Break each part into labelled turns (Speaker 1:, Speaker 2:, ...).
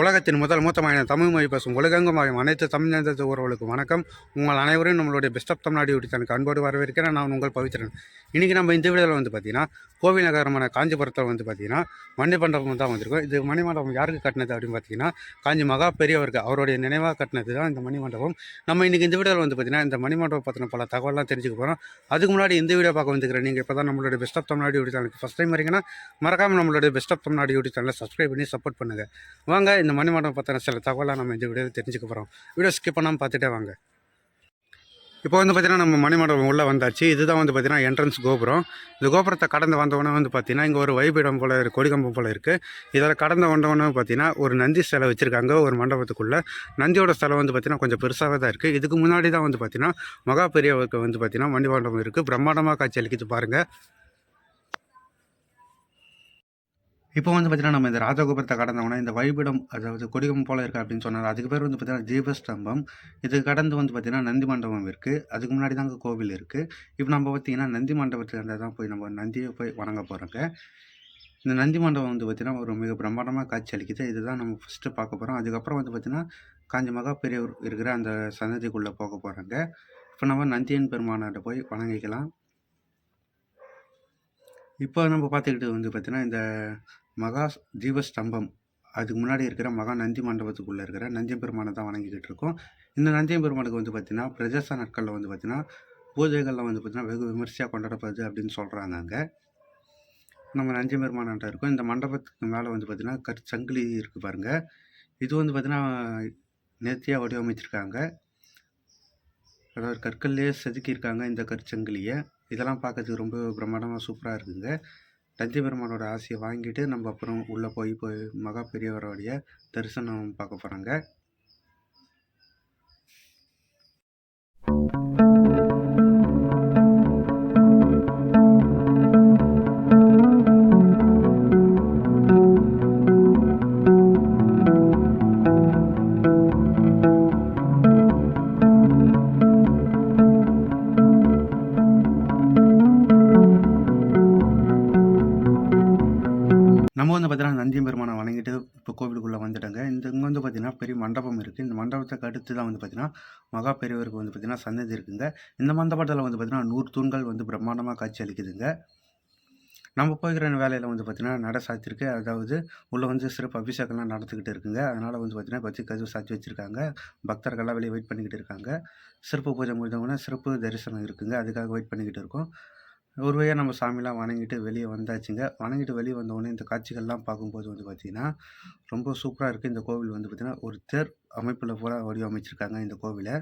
Speaker 1: உலகத்தின் முதல் மூத்தமான தமிழ் மொழி பேசும் உலகெங்கும் ஆகும் அனைத்து தமிழ்நேச உறவுகளுக்கு வணக்கம். உங்கள் அனைவரும் நம்மளுடைய பெஸ்ட் ஆஃப் தமிழ்நாடு யூடி தனக்கு அன்போடு வரவேற்கிறேன். நான் உங்கள் பவித்திரன் இன்றைக்கி நம்ம இந்த வீடியோவில் வந்து பார்த்தீங்கன்னா கோவில் நகரமான காஞ்சிபுரத்தில் வந்து பார்த்தீங்கன்னா மணிமண்டபம் தான் வந்திருக்கோம். இது மணி மண்டபம் யாருக்கு கட்டினது அப்படின்னு பார்த்தீங்கன்னா காஞ்சி மகா பெரியவருக்கு அவருடைய நினைவாக கட்டினது தான் இந்த மணி மண்டபம். நம்ம இன்றைக்கி இந்த வீடியோவில் வந்து பார்த்திங்கன்னா இந்த மணி மண்டபம் பற்றின பல தகவலாம் தெரிஞ்சுக்க போகிறோம் அதுக்கு முன்னாடி இந்த வீடியோ பார்க்க வந்துக்கிறேன் நீங்கள் இப்போ தான் நம்மளுடைய பெஸ்ட் ஆஃப் தமிழ்நாடு யூடி சேனலுக்கு ஃபஸ்ட் டைம் வரீங்கன்னா மறக்காமல் நம்மளுடைய பெஸ்ட் ஆஃப் தமிழ்நாடு யூடி சேனலை சப்ஸ்கிரைப் பண்ணி சப்போர்ட் பண்ணுங்கள் வாங்க இந்த மணிமண்டபம் பற்றின சில தகவலாக நம்ம இந்த வீடியோவில் தெரிஞ்சுக்க போகிறோம் வீடியோ ஸ்கிப் பண்ணாமல் பார்த்துட்டே வாங்க. இப்போ வந்து பார்த்திங்கன்னா நம்ம மணிமண்டபம் உள்ளே வந்தாச்சு. இதுதான் வந்து பார்த்தீங்கன்னா என்ட்ரன்ஸ் கோபுரம். இந்த கோபுரத்தை கடந்து வந்தவொடனே வந்து பார்த்தீங்கன்னா இங்கே ஒரு வைபீடம் போல் இருக்குது கொடிகம்பம் போல் இருக்குது இதில் கடந்து வந்தவொடனே பார்த்தீங்கன்னா ஒரு நந்தி சிலை வச்சுருக்காங்க ஒரு மண்டபத்துக்குள்ளே. நந்தியோட சிலை வந்து பார்த்தீங்கன்னா கொஞ்சம் பெருசாகவே தான் இருக்குது இதுக்கு முன்னாடி தான் வந்து பார்த்திங்கன்னா மகா பெரியவருக்கு வந்து பார்த்திங்கன்னா மணிமண்டபம் இருக்குது பிரம்மாண்டமாக காட்சி அளிக்குது பாருங்கள் இப்போ வந்து பார்த்தீங்கன்னா நம்ம இந்த ராஜகோபுரத்தை கடந்தவொடனே இந்த வைபிடம் அதாவது கொடிகம் போல இருக்குது அப்படின்னு சொன்னார். அதுக்கு பேர் வந்து பார்த்தீங்கன்னா ஜீவஸ்தம்பம் இது கடந்து வந்து பார்த்தீங்கன்னா நந்தி மண்டபம் இருக்குது அதுக்கு முன்னாடி தாங்க கோவில் இருக்குது இப்போ நம்ம பார்த்தீங்கன்னா நந்தி மண்டபத்தில் தான் போய் நம்ம நந்தியை போய் வணங்க போகிறோங்க இந்த நந்தி மண்டபம் வந்து பார்த்திங்கன்னா ஒரு மிக பிரம்மாண்டமாக காட்சி அளிக்குது. இதுதான் நம்ம ஃபஸ்ட்டு பார்க்க போகிறோம் அதுக்கப்புறம் வந்து பார்த்திங்கன்னா காஞ்சி மகா பெரியவர் இருக்கிற அந்த சன்னதிக்குள்ளே போக போகிறாங்க இப்போ நம்ம நந்தியன் பெருமானாட்ட போய் வணங்கிக்கலாம். இப்போ நம்ம பார்த்துக்கிட்டு வந்து பார்த்திங்கன்னா இந்த மகா ஜீவஸ்தம்பம். அதுக்கு முன்னாடி இருக்கிற மகா நந்தி மண்டபத்துக்குள்ளே இருக்கிற நந்தியம் பெருமானை தான் வணங்கிக்கிட்டு இருக்கோம். இந்த நந்தியம் பெருமானுக்கு வந்து பார்த்திங்கன்னா பிரஜாச நாட்களில் வந்து பார்த்திங்கன்னா பூஜைகள்லாம் வந்து பார்த்திங்கன்னா வெகு விமர்சையாக கொண்டாடப்படுது அப்படின்னு சொல்கிறாங்க அங்கே. நம்ம நந்தியம் பெருமானாட்ட இருக்கோம். இந்த மண்டபத்துக்கு மேலே வந்து பார்த்திங்கன்னா கற்சங்கிலி இருக்குது பாருங்கள் இது வந்து பார்த்திங்கன்னா நேர்த்தியாக வடிவமைச்சிருக்காங்க. அதாவது கற்கள்லேயே செதுக்கியிருக்காங்க இந்த கற்சங்கிலியை. இதெல்லாம் பார்க்கறதுக்கு ரொம்ப பிரம்மாண்டமாக சூப்பராக இருக்குங்க. நந்தி பெருமானோட ஆசையை வாங்கிட்டு நம்ம அப்புறம் உள்ளே போய் போய் மகா பெரியவரோடைய தரிசனம் பார்க்க போகிறாங்க நம்ம வந்து பார்த்தீங்கன்னா நந்தியம் பெருமானை வணங்கிட்டு இப்போ கோவிலுக்குள்ளே வந்துட்டாங்க. இந்த இங்கே வந்து பார்த்தீங்கன்னா பெரிய மண்டபம் இருக்குது இந்த மண்டபத்துக்கு அடுத்து தான் வந்து பார்த்தீங்கன்னா மகா பெரியவருக்கு வந்து பார்த்தீங்கன்னா சன்னதி இருக்குங்க. இந்த மண்டபத்தில் வந்து பார்த்தீங்கன்னா நூறு தூண்கள் வந்து பிரம்மாண்டமாக காட்சி அளிக்குதுங்க. நம்ம போய்க்கிற வேலையில் வந்து பார்த்தீங்கன்னா நட சாத்திருக்கு. அதாவது உள்ளே வந்து சிறப்பு அபிஷேகம்லாம் நடந்துக்கிட்டு இருக்குங்க. அதனால் வந்து பார்த்தீங்கன்னா பச்சு கதவு சாத்தி வச்சுருக்காங்க. பக்தர்கள்லாம் வெளியே வெயிட் பண்ணிக்கிட்டு இருக்காங்க. சிறப்பு பூஜை முடிஞ்சவங்கன்னா சிறப்பு தரிசனம் இருக்குங்க. அதுக்காக வெயிட் பண்ணிக்கிட்டு இருக்கோம். ஒரு வழியாக நம்ம சாமிலாம் வணங்கிட்டு வெளியே வந்தாச்சுங்க. வணங்கிட்டு வெளியே வந்தோடனே இந்த காட்சிகள்லாம் பார்க்கும்போது வந்து பார்த்திங்கன்னா ரொம்ப சூப்பராக இருக்குது இந்த கோவில் வந்து பார்த்திங்கன்னா ஒரு தேர் அமைப்பில் பூரா வடிவமைச்சிருக்காங்க இந்த கோவிலை.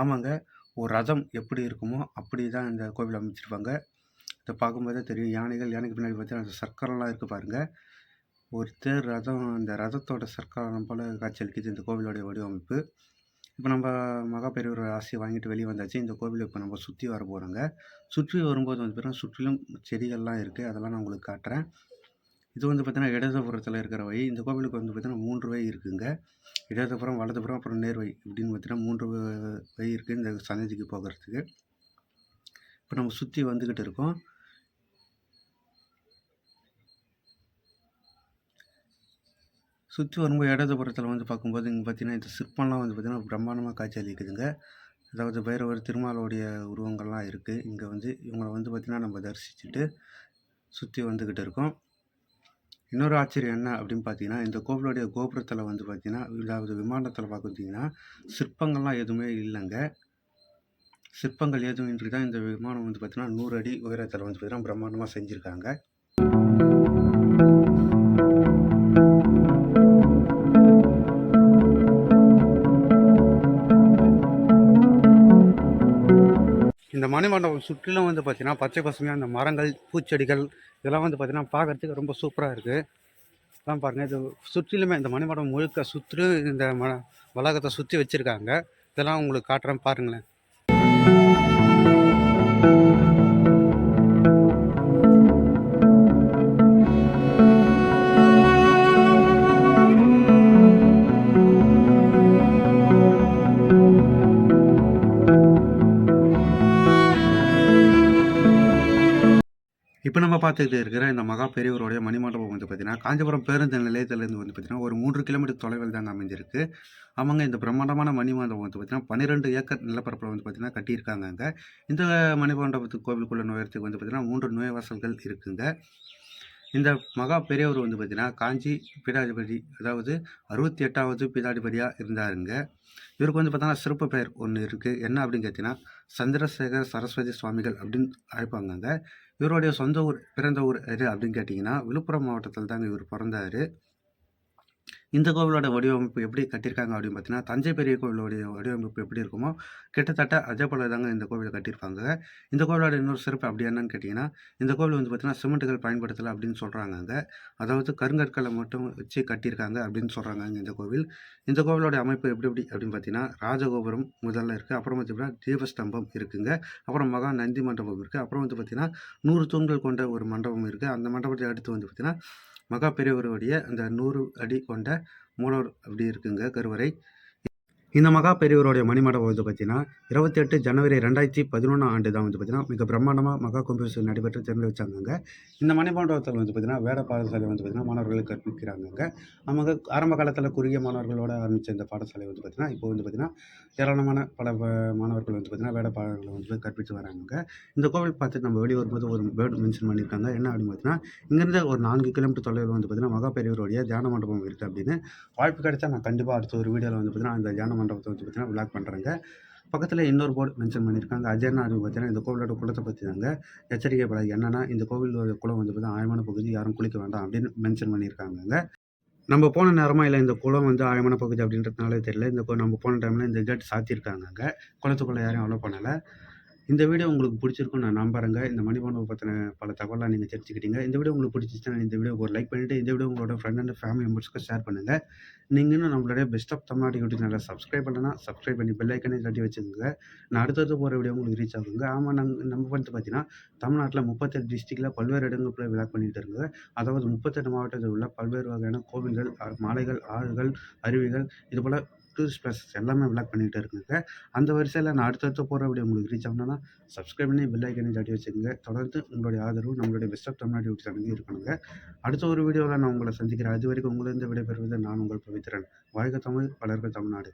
Speaker 1: ஆமாங்க. ஒரு ரதம் எப்படி இருக்குமோ அப்படி தான் இந்த கோவில் அமைச்சிருப்பாங்க. இதை பார்க்கும்போதே தெரியும். யானைகள் யானைக்கு பின்னாடி பார்த்தீங்கன்னா அந்த சர்க்கரெல்லாம் இருக்குது பாருங்கள் ஒரு தேர் ரதம் அந்த ரதத்தோட சர்க்கரம் போல் காட்சியளிக்குது இந்த கோவிலோடைய வடிவமைப்பு. இப்போ நம்ம மகா பெரியவர் ஆசையை வாங்கிட்டு வெளியே வந்தாச்சு. இந்த கோவிலை இப்போ நம்ம சுற்றி வர போகிறோங்க சுற்றி வரும்போது வந்து பார்த்தீங்கன்னா சுற்றிலும் செடிகள்லாம் இருக்குது அதெல்லாம் நான் உங்களுக்கு காட்டுறேன். இது வந்து பார்த்தீங்கன்னா இடதுபுறத்தில் இருக்கிற வழி. இந்த கோவிலுக்கு வந்து பார்த்தீங்கன்னா மூன்று வழி இருக்குங்க. இடதுபுறம் வலதுபுறம் அப்புறம் நேர்வை இப்படின்னு பார்த்தீங்கன்னா மூன்று வழி இருக்குது இந்த சன்னதிக்கு போகிறதுக்கு. இப்போ நம்ம சுற்றி வந்துக்கிட்டு இருக்கோம். சுற்றி வரும்போது இடதுபுறத்தில் வந்து பார்க்கும்போது இங்கே பார்த்திங்கன்னா இந்த சிற்பம்லாம் வந்து பார்த்திங்கன்னா பிரம்மாண்டமாக காட்சி அளிக்குதுங்க. அதாவது பைரவர் திருமாலோடைய உருவங்கள்லாம் இருக்குது இங்கே வந்து இவங்களை வந்து பார்த்திங்கன்னா நம்ம தரிசிச்சுட்டு சுற்றி வந்துக்கிட்டு இருக்கோம். இன்னொரு ஆச்சரியம் என்ன அப்படின்னு பார்த்தீங்கன்னா இந்த கோவிலுடைய கோபுரத்தில் வந்து பார்த்திங்கன்னா அதாவது விமானத்தில் பார்த்தீங்கன்னா சிற்பங்கள்லாம் எதுவுமே இல்லைங்க. சிற்பங்கள் எதுவும் இன்றி தான் இந்த விமானம் வந்து பார்த்திங்கன்னா நூறு அடி உயரத்தில் வந்து பார்த்தீங்கன்னா பிரம்மாண்டமாக செஞ்சுருக்காங்க. இந்த மணிமண்டபம் சுற்றிலும் வந்து பார்த்தீங்கன்னா பச்சை பசுமையாக அந்த மரங்கள் பூச்செடிகள் இதெல்லாம் வந்து பார்த்திங்கன்னா பார்க்கறதுக்கு ரொம்ப சூப்பராக இருக்குது இதெல்லாம் பாருங்கள் இது சுற்றிலுமே இந்த மணிமண்டபம் முழுக்க சுற்றிலும் இந்த ம வளாகத்தை சுற்றி வச்சுருக்காங்க. இதெல்லாம் உங்களுக்கு காட்டுறேன் பாருங்களேன். இப்போ நம்ம பார்த்துக்கிட்டு இருக்கிற இந்த மகா பெரியவருடைய மணிமண்டபம் வந்து பார்த்தீங்கன்னா காஞ்சிபுரம் பேருந்து நிலையத்திலேருந்து வந்து பார்த்தீங்கன்னா ஒரு மூன்று கிலோமீட்டர் தொலைவில் தாங்க அமைஞ்சிருக்கு. ஆமாங்க இந்த பிரம்மாண்டமான மணிமண்டபம் வந்து பார்த்தீங்கன்னா பன்னிரெண்டு ஏக்கர் நிலப்பரப்பில் வந்து பார்த்தீங்கன்னா கட்டியிருக்காங்க அங்கே. இந்த மணிமண்டபத்துக்கு கோவிலுக்குள்ள நுழையத்துக்கு வந்து பார்த்தீங்கன்னா மூன்று நுழைவாசல்கள் இருக்குங்க. இந்த மகா பெரியவர் வந்து பார்த்திங்கன்னா காஞ்சி பீடாதிபதி அதாவது அறுபத்தி எட்டாவது பீடாதிபதியாக இருந்தாருங்க. இவருக்கு வந்து பார்த்தோன்னா சிறப்பு பெயர் ஒன்று இருக்குது என்ன அப்படின்னு கேட்டிங்கன்னா சந்திரசேகர் சரஸ்வதி சுவாமிகள் அப்படின்னு அழைப்பாங்கங்க. இவருடைய சொந்த ஊர் பிறந்த ஊர் எது அப்படின்னு கேட்டிங்கன்னா விழுப்புரம் மாவட்டத்தில் தாங்க இவர் பிறந்தார். இந்த கோவிலோட வடிவமைப்பு எப்படி கட்டியிருக்காங்க அப்படின்னு பார்த்தீங்கன்னா தஞ்சை பெரிய கோவிலோடைய வடிவமைப்பு எப்படி இருக்குமோ கிட்டத்தட்ட அதே போல தாங்க இந்த கோவிலை கட்டியிருப்பாங்க. இந்த கோவிலோட இன்னொரு சிறப்பு அப்படி என்னன்னு கேட்டிங்கன்னா இந்த கோவில் வந்து பார்த்தீங்கன்னா சிமெண்ட்டுகள் பயன்படுத்தலை அப்படின்னு சொல்கிறாங்க அதாவது கருங்கற்களை மட்டும் வச்சு கட்டியிருக்காங்க அப்படின்னு சொல்கிறாங்க இந்த கோவில். இந்த கோவிலோட அமைப்பு எப்படி எப்படி அப்படின்னு பார்த்தீங்கன்னா ராஜகோபுரம் முதல்ல இருக்குது அப்புறம் பார்த்தீங்கன்னா தீபஸ்தம்பம் இருக்குங்க. அப்புறம் மகா நந்தி மண்டபம் இருக்குது அப்புறம் வந்து பார்த்தீங்கன்னா நூறு தூண்கள் கொண்ட ஒரு மண்டபம் இருக்குது அந்த மண்டபத்தை அடுத்து வந்து பார்த்தீங்கன்னா மகா பெரியவருடைய அந்த நூறு அடி கொண்ட மூலவர் அப்படி இருக்குங்க கருவறை. இந்த மகா பெரியவருடைய மணிமண்டபம் வந்து பார்த்தீங்கன்னா இருபத்தி எட்டு ஜனவரி ரெண்டாயிரத்தி பதினொன்றாம் ஆண்டு தான் வந்து பார்த்தீங்கன்னா மிக பிரம்மாண்டமாக மகா கும்பேஸ்வர் நடைபெற்று திறந்து வச்சாங்க இந்த மணிமண்டபத்தில் வந்து பார்த்தீங்கன்னா வேட பாடசாலை வந்து பார்த்தீங்கன்னா மாணவர்களுக்கு கற்பிக்கிறாங்க நமக்கு ஆரம்ப காலத்தில் குறுகிய மாணவர்களோட ஆரம்பித்த இந்த பாடசாலை வந்து பார்த்தீங்கன்னா இப்போ வந்து பார்த்தீங்கன்னா ஏராளமான பல மாணவர்கள் வந்து பார்த்தீங்கன்னா வேட பாடங்களை வந்து கற்பித்து வராங்க இந்த கோவில் பார்த்து நம்ம வெளியே வரும்போது ஒரு வேர்டு மென்ஷன் பண்ணியிருக்காங்க. என்ன அப்படின்னு பார்த்தீங்கன்னா இங்கேருந்து ஒரு நான்கு கிலோமீட்டர் தொலைவில் வந்து பார்த்தீங்கன்னா மகா பெரியவருடைய தியான மண்டபம் இருக்குது அப்படின்னு. வாய்ப்பு கிடைச்சா நான் கண்டிப்பாக அடுத்த ஒரு வீடியோவில் வந்து பார்த்தீங்கன்னா அந்த தியான மண்டபத்தை வச்சு பார்த்தீங்கன்னா விளாக் பண்ணுறாங்க பக்கத்தில் இன்னொரு போர்டு மென்ஷன் பண்ணியிருக்காங்க. அது பார்த்தீங்கன்னா இந்த கோவிலோட குளத்தை பற்றி தாங்க. எச்சரிக்கை பலகை என்னென்னா இந்த கோவிலோட குளம் வந்து பார்த்தீங்கன்னா ஆழமான பகுதி யாரும் குளிக்க வேண்டாம் அப்படின்னு மென்ஷன் பண்ணியிருக்காங்க நம்ம போன நேரமாக இல்லை இந்த குளம் வந்து ஆழமான பகுதி அப்படின்றதுனாலே தெரியல. இந்த நம்ம போன டைமில் இந்த கேட் சாத்தியிருக்காங்க குளத்துக்குள்ளே யாரையும் அலோவ் பண்ணலை. இந்த வீடியோ உங்களுக்கு பிடிச்சிருக்கும் நான் நம்புறேங்க. இந்த மணிபாண்டவை பற்றின பல தகவலாக நீங்கள் தெரிஞ்சுக்கிட்டீங்க. இந்த வீடியோ உங்களுக்கு பிடிச்சிச்சுன்னா இந்த வீடியோ ஒரு லைக் பண்ணிவிட்டு இந்த வீடியோ உங்களோட ஃப்ரெண்ட் அண்ட் ஃபேமிலி மெம்பர்ஸ்க்கு ஷேர் பண்ணுங்கள் நீங்கள் இன்னும் நம்மளுடைய பெஸ்ட் ஆஃப் தமிழ்நாடு யூடியூப் நல்லா சப்ஸ்கிரைப் பண்ணலன்னா சப்ஸ்கிரைப் பண்ணி பெல்லைக்கனே தட்டி வச்சுக்கோங்க. நான் அடுத்தடுத்து போகிற வீடியோ உங்களுக்கு ரீச் ஆகுங்க. ஆமாம் நாங்கள் நம்ம வந்து பார்த்தீங்கன்னா தமிழ்நாட்டில் முப்பத்தெட்டு டிஸ்ட்ரிக்டில் பல்வேறு இடங்களுக்குள்ள விழா பண்ணிட்டு இருங்க அதாவது முப்பத்தெட்டு மாவட்டத்தில் உள்ள பல்வேறு வகையான கோவில்கள் மாலைகள் மலைகள் ஆறுகள் அருவிகள் இதுபோல் டூரிஸ்ட் பிளேசஸ் எல்லாமே விளாக் பண்ணிகிட்டு இருக்குங்க. அந்த வரிசையில் நான் அடுத்தடுத்து போகிற வீடியோ உங்களுக்கு ரீச் ஆகணும்னா சப்ஸ்கிரைப் பண்ணி பெல் ஐக்கனே தட்டி வச்சுக்கோங்க. தொடர்ந்து உங்களுடைய ஆதரவு நம்மளுடைய பெஸ்ட் ஆஃப் தமிழ்நாடு யூடியூப் சேனலுக்கு இருக்கணுங்க. அடுத்த ஒரு வீடியோவில் நான் உங்களை சந்திக்கிறேன். அது வரைக்கும் உங்களிருந்து விடைபெறுவது நான் உங்கள் பவித்திரன் வாழ்க தமிழ் வளர்க தமிழ்நாடு.